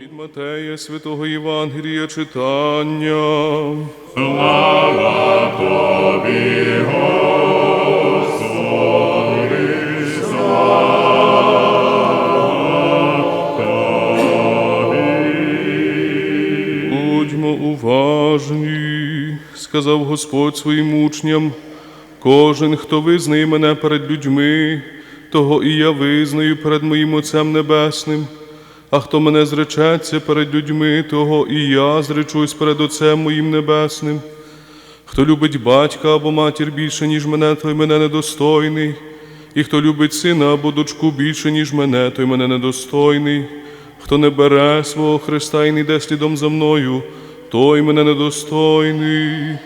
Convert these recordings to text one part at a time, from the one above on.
Від Матея Святого Євангелія читання. Будьмо уважні, сказав Господь своїм учням. Кожен, хто визнає мене перед людьми, того і я визнаю перед моїм Отцем Небесним. А хто мене зречеться перед людьми, того і я зречусь перед Отцем моїм Небесним. Хто любить батька або матір більше, ніж мене, той мене недостойний. І хто любить сина або дочку більше, ніж мене, той мене недостойний. Хто не бере свого Христа і не йде слідом за мною, той мене недостойний.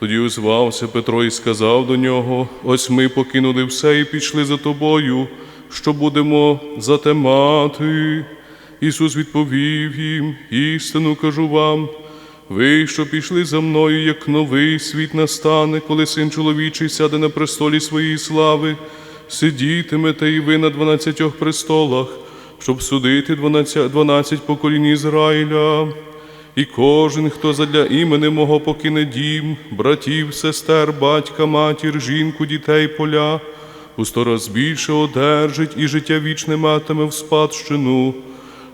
Тоді озвався Петро і сказав до нього: Ось ми покинули все і пішли за тобою, що будемо затемати. Ісус відповів їм: істину кажу вам. Ви, що пішли за мною, як новий світ настане, коли син чоловічий сяде на престолі своєї слави, сидітимете і ви на дванадцятьох престолах, щоб судити дванадцять, поколінь Ізраїля. І кожен, хто задля імени мого покине дім, братів, сестер, батька, матір, жінку, дітей, поля, у сто раз більше одержить і життя вічне матиме в спадщину.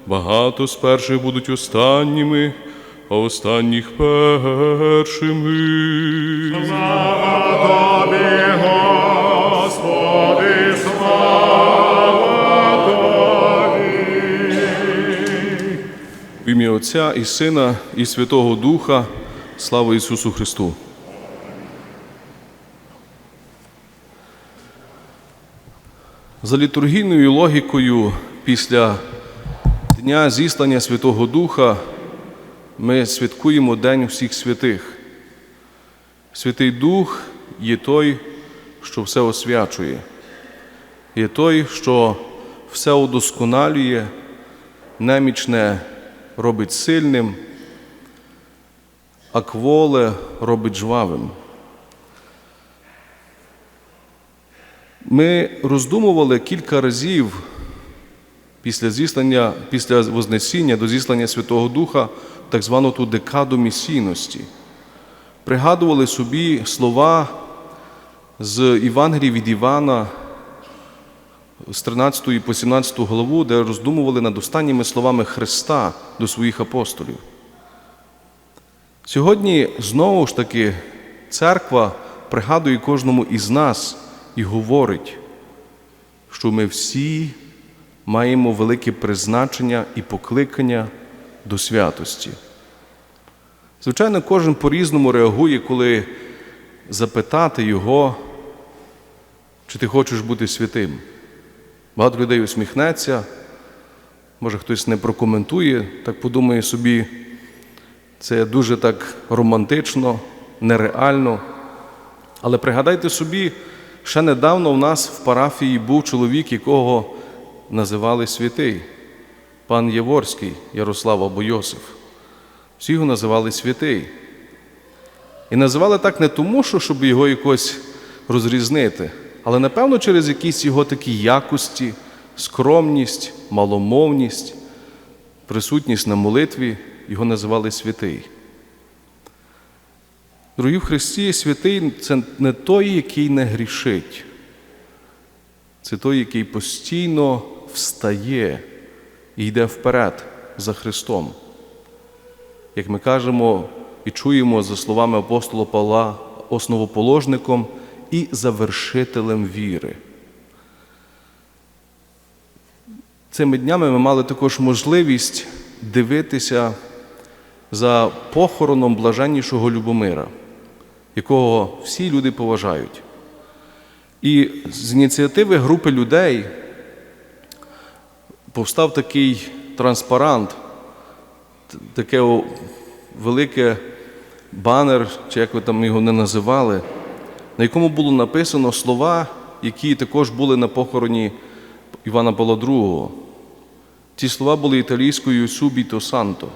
Багато з перших будуть останніми, а останніх першими. Тобі, Господи, слава Тобі. В ім'я Отця і Сина, і Святого Духа, слава Ісусу Христу. За літургійною логікою після Дня зіслання Святого Духа ми святкуємо День всіх святих. Святий Дух є той, що все освячує, є той, що все удосконалює, немічне робить сильним, а кволе робить жвавим. Ми роздумували кілька разів після зіслання, після Вознесіння до зіслання Святого Духа, так звану ту декаду місійності. Пригадували собі слова з Євангелії від Івана з 13 по 17 главу, де роздумували над останніми словами Христа до своїх апостолів. Сьогодні знову ж таки церква пригадує кожному із нас і говорить, що ми всі маємо велике призначення і покликання до святості. Звичайно, кожен по-різному реагує, коли запитати його, чи ти хочеш бути святим. Багато людей усміхнеться, може хтось не прокоментує, так подумає собі, це дуже так романтично, нереально. Але пригадайте собі, ще недавно в нас в парафії був чоловік, якого називали святий, пан Єворський Ярослав або Йосиф. Всі його називали святий. І називали так не тому, що щоб його якось розрізнити, але напевно через якісь його такі якості, скромність, маломовність, присутність на молитві його називали святий. Дорогі в Христі, святий це не той, який не грішить, це той, який постійно встає і йде вперед за Христом. Як ми кажемо і чуємо за словами апостола Павла, основоположником і завершителем віри. Цими днями ми мали також можливість дивитися за похороном блаженнішого Любомира, якого всі люди поважають. І з ініціативи групи людей повстав такий транспарант, таке велике банер, чи як ви там його не називали, на якому було написано слова, які також були на похороні Івана Павла II. Ці слова були італійською «Subito santo»,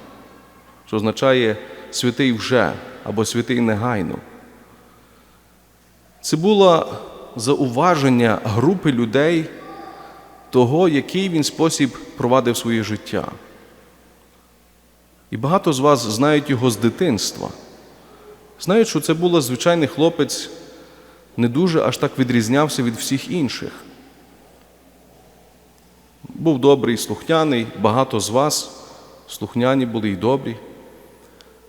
що означає святий вже або святий негайно. Це було зауваження групи людей того, який він спосіб провадив своє життя. І багато з вас знають його з дитинства. Знають, що це був звичайний хлопець, не дуже аж так відрізнявся від всіх інших. Був добрий, слухняний, багато з вас слухняні були й добрі.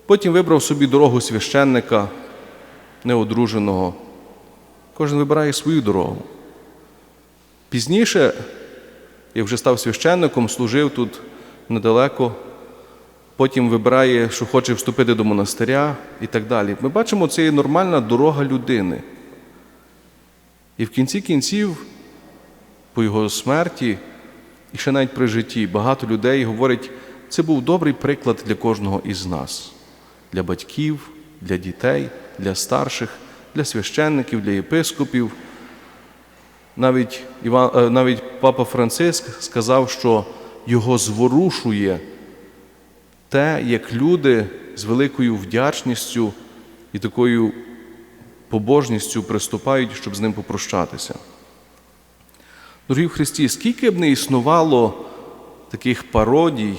Потім вибрав собі дорогу священника, неодруженого. Кожен вибирає свою дорогу. Пізніше, як вже став священником, служив тут недалеко, потім вибирає, що хоче вступити до монастиря і так далі. Ми бачимо, це є нормальна дорога людини. І в кінці кінців, по його смерті, і ще навіть при житті, багато людей говорять, це був добрий приклад для кожного із нас, для батьків, для дітей, для старших, для священників, для єпископів. Навіть, Іван, е, навіть папа Франциск сказав, що його зворушує те, як люди з великою вдячністю і такою побожністю приступають, щоб з ним попрощатися. Дорогі в Христі, скільки б не існувало таких пародій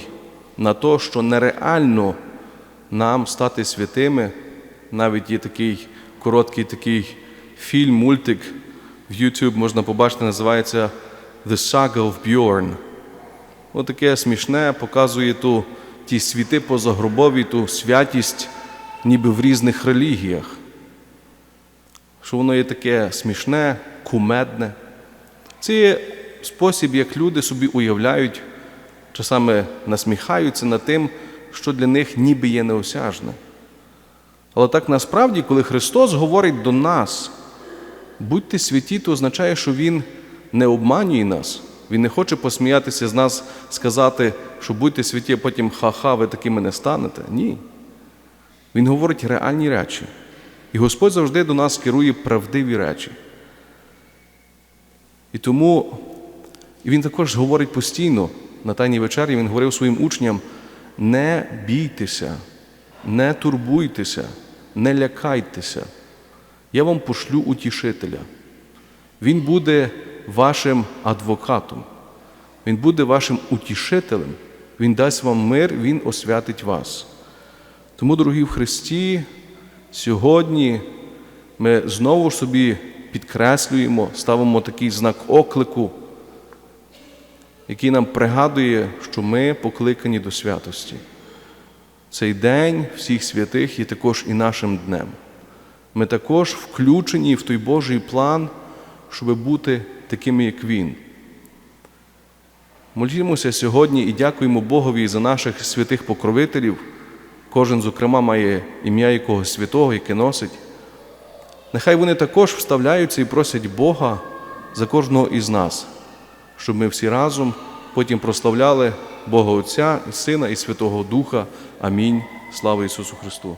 на те, що нереально нам стати святими, навіть є такий короткий такий фільм, мультик в YouTube можна побачити, називається The Saga of Bjorn. Отаке смішне, показує ту, ті світи позагробові, ту святість, ніби в різних релігіях. Що воно є таке смішне, кумедне. Це є спосіб, як люди собі уявляють, часами насміхаються над тим, що для них ніби є неосяжне. Але так насправді, коли Христос говорить до нас, будьте святі, то означає, що Він не обманює нас. Він не хоче посміятися з нас, сказати, що будьте святі, а потім ха-ха, ви такими не станете. Ні. Він говорить реальні речі. І Господь завжди до нас керує правдиві речі. І тому і він також говорить постійно на Тайній вечері, він говорив своїм учням: не бійтеся, не турбуйтеся, не лякайтеся. Я вам пошлю утішителя. Він буде вашим адвокатом, він буде вашим утішителем, Він дасть вам мир, Він освятить вас. Тому, дорогі в Христі, сьогодні ми знову собі підкреслюємо, ставимо такий знак оклику, який нам пригадує, що ми покликані до святості. Цей день всіх святих є також і нашим днем. Ми також включені в той Божий план, щоб бути такими, як Він. Молімося сьогодні і дякуємо Богові за наших святих покровителів. Кожен, зокрема, має ім'я якогось святого, яке носить. Нехай вони також вставляються і просять Бога за кожного із нас, щоб ми всі разом потім прославляли Бога Отця і Сина і Святого Духа. Амінь. Слава Ісусу Христу!